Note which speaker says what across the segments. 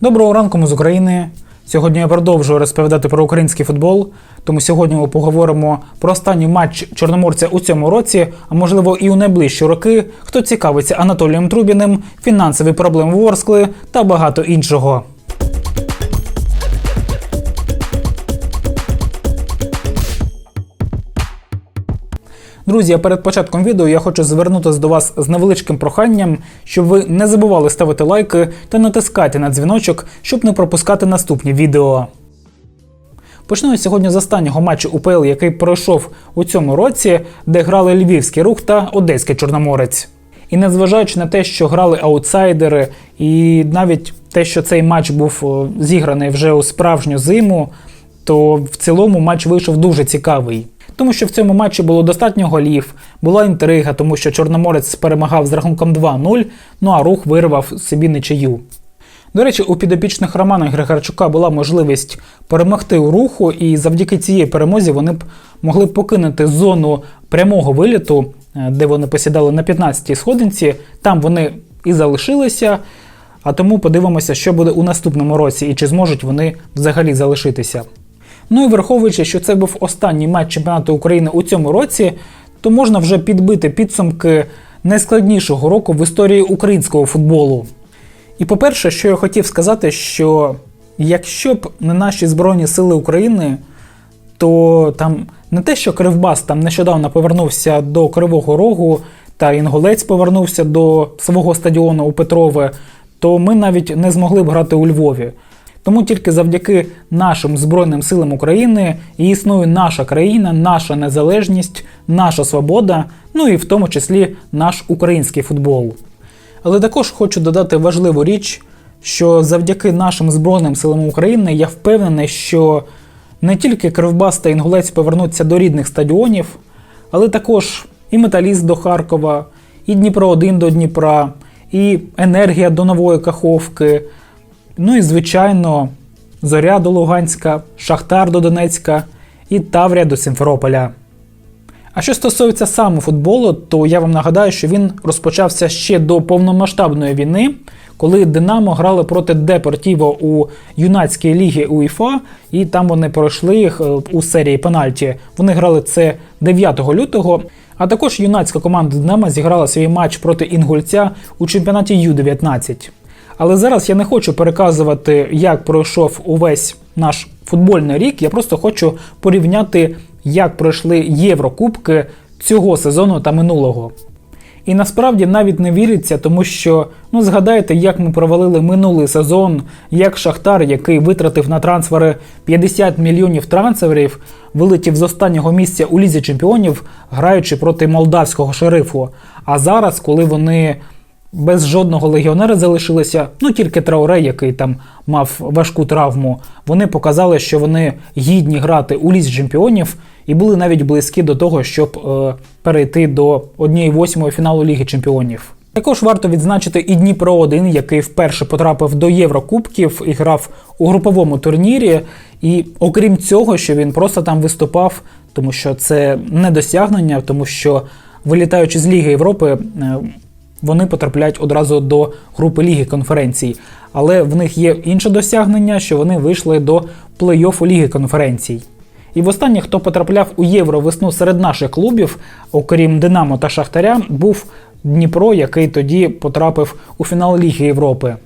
Speaker 1: Доброго ранку ми з України. Сьогодні я продовжую розповідати про український футбол. Тому сьогодні ми поговоримо про останній матч Чорноморця у цьому році, а можливо і у найближчі роки. Хто цікавиться Анатолієм Трубіним, фінансові проблеми Ворскли та багато іншого. Друзі, а перед початком відео я хочу звернутися до вас з невеличким проханням, щоб ви не забували ставити лайки та натискати на дзвіночок, щоб не пропускати наступні відео. Почну сьогодні з останнього матчу УПЛ, який пройшов у цьому році, де грали Львівський рух та Одеський Чорноморець. І незважаючи на те, що грали аутсайдери, і навіть те, що цей матч був зіграний вже у справжню зиму, то в цілому матч вийшов дуже цікавий. Тому що в цьому матчі було достатньо голів, була інтрига, тому що Чорноморець перемагав з рахунком 2-0, ну а рух вирвав собі нічию. До речі, у підопічних Романа Григорчука була можливість перемогти у руху, і завдяки цієї перемозі вони б могли покинути зону прямого виліту, е, де вони посідали на 15-й сходинці. Там вони і залишилися. А тому подивимося, що буде у наступному році і чи зможуть вони взагалі залишитися. Ну і враховуючи, що це був останній матч чемпіонату України у цьому році, то можна вже підбити підсумки найскладнішого року в історії українського футболу. І по-перше, що я хотів сказати, що якщо б не наші Збройні Сили України, то там не те, що Кривбас там нещодавно повернувся до Кривого Рогу, та Інголець повернувся до свого стадіону у Петрове, то ми навіть не змогли б грати у Львові. Тому тільки завдяки нашим Збройним силам України і існує наша країна, наша незалежність, наша свобода, ну і в тому числі наш український футбол. Але також хочу додати важливу річ, що завдяки нашим Збройним силам України я впевнений, що не тільки Кривбас та Інгулець повернуться до рідних стадіонів, але також і Металіст до Харкова, і Дніпро 1 до Дніпра, і Енергія до Нової Каховки. Ну і, звичайно, Зоря до Луганська, Шахтар до Донецька і Таврія до Сімферополя. А що стосується саме футболу, то я вам нагадаю, що він розпочався ще до повномасштабної війни, коли Динамо грали проти Депортіво у юнацькій лігі УЄФА, і там вони пройшли їх е, у серії пенальті. Вони грали це 9 лютого. А також юнацька команда Динамо зіграла свій матч проти Інгульця у чемпіонаті Ю-19. Але зараз я не хочу переказувати, як пройшов увесь наш футбольний рік. Я просто хочу порівняти, як пройшли Єврокубки цього сезону та минулого. І насправді навіть не віриться, тому що ну згадайте, як ми провалили минулий сезон, як Шахтар, який витратив на трансфери 50 мільйонів трансферів, вилетів з останнього місця у лізі чемпіонів, граючи проти молдавського шерифу. А зараз, коли вони без жодного легіонера залишилися, ну тільки Трауре, який там мав важку травму. Вони показали, що вони гідні грати у лізі чемпіонів і були навіть близькі до того, щоб е, перейти до однієї восьмої фіналу Ліги Чемпіонів. Також варто відзначити і Дніпро 1 який вперше потрапив до Єврокубків і грав у груповому турнірі. І окрім цього, що він просто там виступав, тому що це не досягнення, тому що вилітаючи з Ліги Європи. е, вони потрапляють одразу до групи Ліги конференцій. Але в них є інше досягнення, що вони вийшли до плей-оффу Ліги конференцій. І востаннє, хто потрапляв у євро весну серед наших клубів, окрім Динамо та Шахтаря, був Дніпро, який тоді потрапив у фінал Ліги Європи.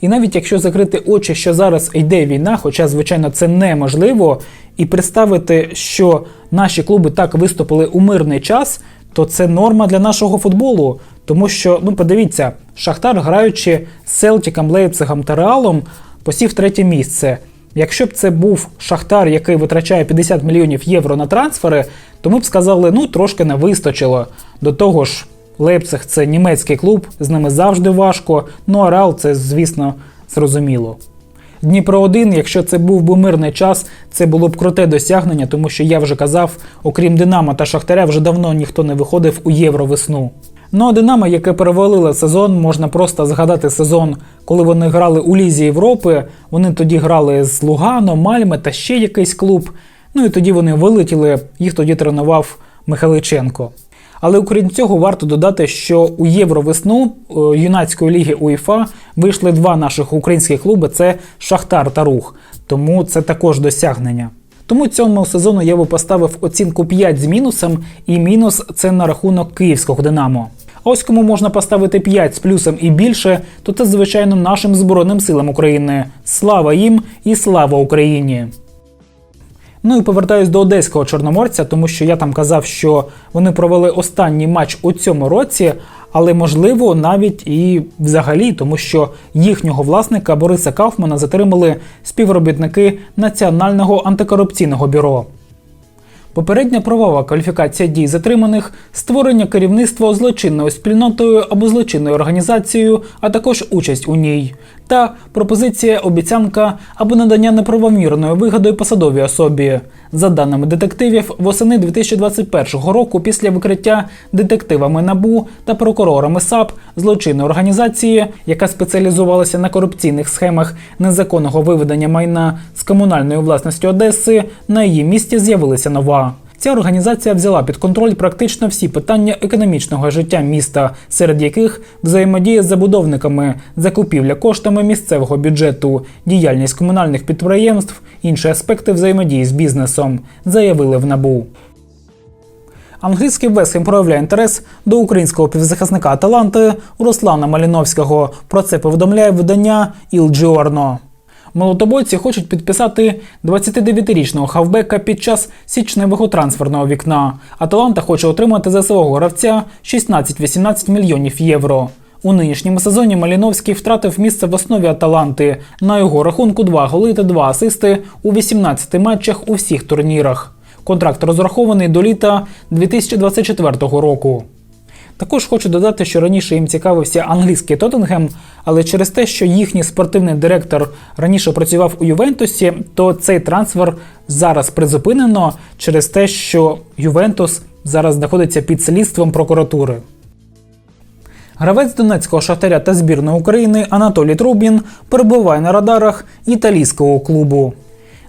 Speaker 1: І навіть якщо закрити очі, що зараз йде війна, хоча, звичайно, це неможливо, і представити, що наші клуби так виступили у мирний час, то це норма для нашого футболу. Тому що, ну подивіться, Шахтар, граючи з Селтіком, Лейпцигом та Реалом, посів третє місце. Якщо б це був Шахтар, який витрачає 50 мільйонів євро на трансфери, то ми б сказали, ну трошки не вистачило. До того ж, Лейпциг це німецький клуб, з ними завжди важко. Ну а Реал це, звісно, зрозуміло. Дніпро 1, якщо це був би мирний час, це було б круте досягнення, тому що я вже казав, окрім Динамо та Шахтаря, вже давно ніхто не виходив у Євровесну. Ну а Динамо, яке перевалило сезон, можна просто згадати сезон, коли вони грали у Лізі Європи. Вони тоді грали з Лугано, Мальме та ще якийсь клуб. Ну і тоді вони вилетіли, їх тоді тренував Михайличенко. Але окрім цього, варто додати, що у Євровесну е, юнацької ліги УЄФА вийшли два наших українських клуби: це Шахтар та Рух. Тому це також досягнення. Тому цьому сезону я би поставив оцінку 5 з мінусом, і мінус це на рахунок київського Динамо. А ось кому можна поставити 5 з плюсом і більше, то це звичайно нашим Збройним силам України. Слава їм і слава Україні! Ну і повертаюсь до одеського чорноморця, тому що я там казав, що вони провели останній матч у цьому році, але можливо навіть і взагалі, тому що їхнього власника Бориса Кауфмана затримали співробітники Національного антикорупційного бюро. Попередня правова кваліфікація дій затриманих, створення керівництва злочинною спільнотою або злочинною організацією, а також участь у ній, та пропозиція, обіцянка або надання неправомірної вигоди посадовій особі. За даними детективів, восени 2021 року, після викриття детективами НАБУ та прокурорами САП злочинної організації, яка спеціалізувалася на корупційних схемах незаконного виведення майна з комунальної власності Одеси, на її місці з'явилася нова. Ця організація взяла під контроль практично всі питання економічного життя міста, серед яких взаємодія з забудовниками, закупівля коштами місцевого бюджету, діяльність комунальних підприємств, інші аспекти взаємодії з бізнесом, заявили в набу. Англійський Весхем проявляє інтерес до українського півзахисника Аталанти Руслана Маліновського. Про це повідомляє видання Giorno. Молотобойці хочуть підписати 29-річного хавбека під час січневого трансферного вікна. Аталанта хоче отримати за свого гравця 16-18 мільйонів євро. У нинішньому сезоні Маліновський втратив місце в основі Аталанти. На його рахунку 2 голи та 2 асисти у 18 матчах у всіх турнірах. Контракт розрахований до літа 2024 року. Також хочу додати, що раніше їм цікавився англійський Тоттенгем, але через те, що їхній спортивний директор раніше працював у Ювентусі, то цей трансфер зараз призупинено через те, що Ювентус зараз знаходиться під слідством прокуратури. Гравець Донецького шахтаря та збірної України Анатолій Трубін перебуває на радарах італійського клубу.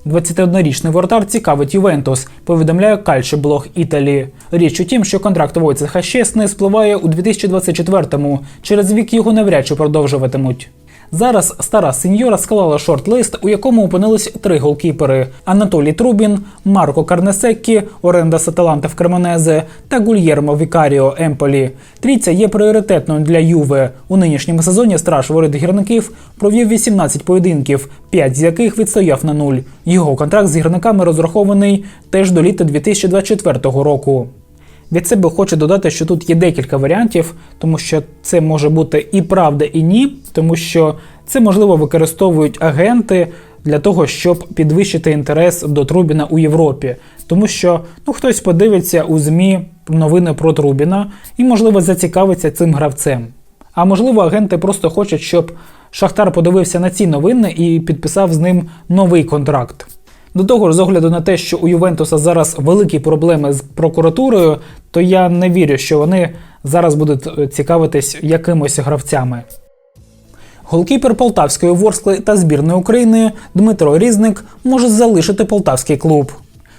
Speaker 1: 21-річний воротар цікавить Ювентус, повідомляє Кальчеблог Італі. Річ у тім, що контракт Войцеха Щесни спливає у 2024-му. Через вік його навряд чи продовжуватимуть. Зараз стара сеньора склала шорт-лист, у якому опинились три голкіпери: Анатолій Трубін, Марко Карнесеккі, оренда Саталанта в Кремонезе та Гульєрмо Вікаріо Емполі. Трійця є пріоритетною для Юве. У нинішньому сезоні страж ворит гірників провів 18 поєдинків, 5 з яких відстояв на нуль. Його контракт з гірниками розрахований теж до літа 2024 року. Від себе хочу додати, що тут є декілька варіантів, тому що це може бути і правда, і ні, тому що це можливо використовують агенти для того, щоб підвищити інтерес до Трубіна у Європі. Тому що ну, хтось подивиться у ЗМІ новини про Трубіна і, можливо, зацікавиться цим гравцем. А можливо, агенти просто хочуть, щоб Шахтар подивився на ці новини і підписав з ним новий контракт. До того ж, з огляду на те, що у Ювентуса зараз великі проблеми з прокуратурою, то я не вірю, що вони зараз будуть е, цікавитись якимось гравцями. Голкіпер Полтавської Ворскли та збірної України Дмитро Різник може залишити полтавський клуб.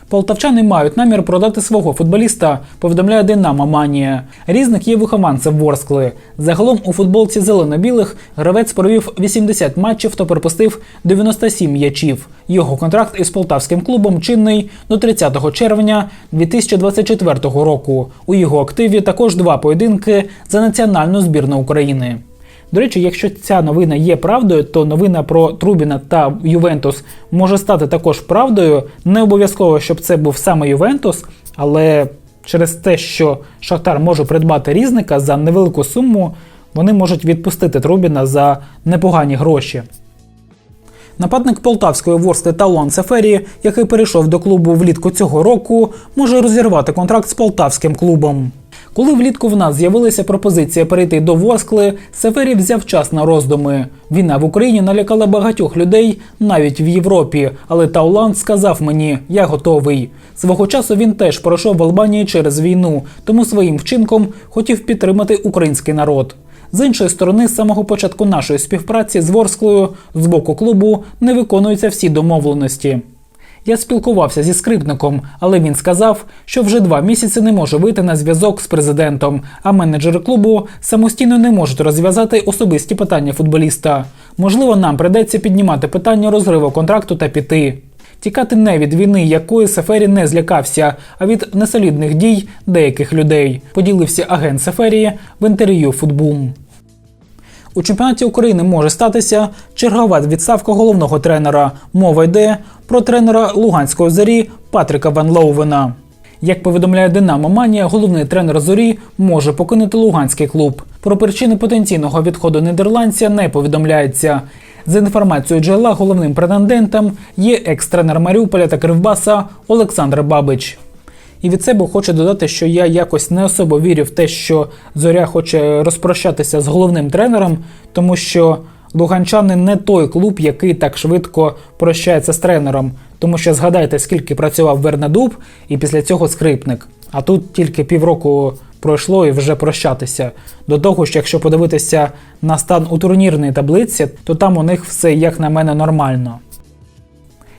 Speaker 1: Полтавчани мають намір продати свого футболіста, повідомляє Динамо Манія. Різник є вихованцем Ворскли. Загалом у футболці зелено-білих гравець провів 80 матчів та пропустив 97 м'ячів. Його контракт із полтавським клубом чинний до 30 червня 2024 року. У його активі також два поєдинки за національну збірну України. До речі, якщо ця новина є правдою, то новина про Трубіна та Ювентус може стати також правдою. Не обов'язково, щоб це був саме Ювентус, але через те, що Шахтар може придбати різника за невелику суму, вони можуть відпустити Трубіна за непогані гроші. Нападник полтавської ворскли Талон Сефері, який перейшов до клубу влітку цього року, може розірвати контракт з полтавським клубом. Коли влітку в нас з'явилася пропозиція перейти до Воскли, Сефері взяв час на роздуми. Війна в Україні налякала багатьох людей навіть в Європі. Але Тауланд сказав мені, я готовий. Свого часу він теж пройшов в Албанії через війну, тому своїм вчинком хотів підтримати український народ. З іншої сторони, з самого початку нашої співпраці з Ворсклою з боку клубу не виконуються всі домовленості. Я спілкувався зі скрипником, але він сказав, що вже два місяці не може вийти на зв'язок з президентом, а менеджери клубу самостійно не можуть розв'язати особисті питання футболіста. Можливо, нам придеться піднімати питання розриву контракту та піти. Тікати не від війни, якої Сефері не злякався, а від несолідних дій деяких людей. Поділився агент Сеферії в інтерв'ю Футбум. У чемпіонаті України може статися чергова відставка головного тренера. Мова йде про тренера Луганської зорі Патрика Ван Лоувена. Як повідомляє Динамо Манія, головний тренер зорі може покинути луганський клуб. Про причини потенційного відходу нідерландця не повідомляється. За інформацією джерела, головним претендентом є екс-тренер Маріуполя та Кривбаса Олександр Бабич. І від себе хочу додати, що я якось не особо вірю в те, що Зоря хоче розпрощатися з головним тренером, тому що Луганчани не той клуб, який так швидко прощається з тренером. Тому що згадайте, скільки працював Вернедуб і після цього скрипник. А тут тільки півроку пройшло і вже прощатися. До того ж, якщо подивитися на стан у турнірній таблиці, то там у них все, як на мене, нормально.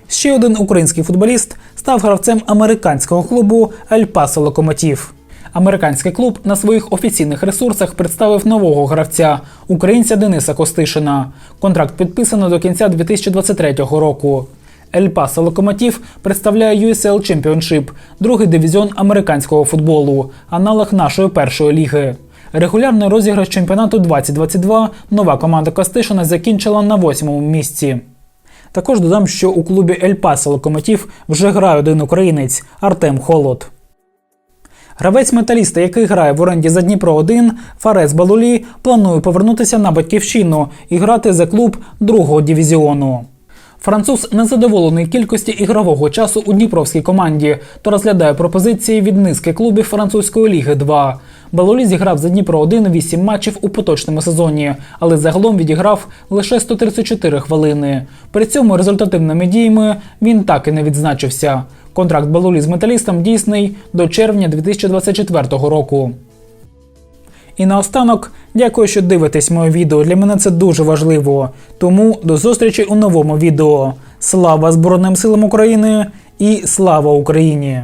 Speaker 1: Ще один український футболіст став гравцем американського клубу Ель Пасо Локомотив. Американський клуб на своїх офіційних ресурсах представив нового гравця українця Дениса Костишина. Контракт підписано до кінця 2023 року. Ель Пасо Локомотив представляє USL Championship, другий дивізіон американського футболу, аналог нашої першої ліги. Регулярний розіграш чемпіонату 2022 нова команда Костишина закінчила на восьмому місці. Також додам, що у клубі Ель Пасо Локомотив вже грає один українець Артем Холод. Гравець металіста, який грає в оренді за Дніпро 1 Фарес Балулі, планує повернутися на батьківщину і грати за клуб другого дивізіону. Француз незадоволений кількості ігрового часу у дніпровській команді, то розглядає пропозиції від низки клубів французької ліги 2. Балолі зіграв за Дніпро 1 8 матчів у поточному сезоні, але загалом відіграв лише 134 хвилини. При цьому результативними діями він так і не відзначився. Контракт Балулі з металістом дійсний до червня 2024 року. І наостанок, дякую, що дивитесь моє відео. Для мене це дуже важливо. Тому до зустрічі у новому відео. Слава Збройним силам України і слава Україні!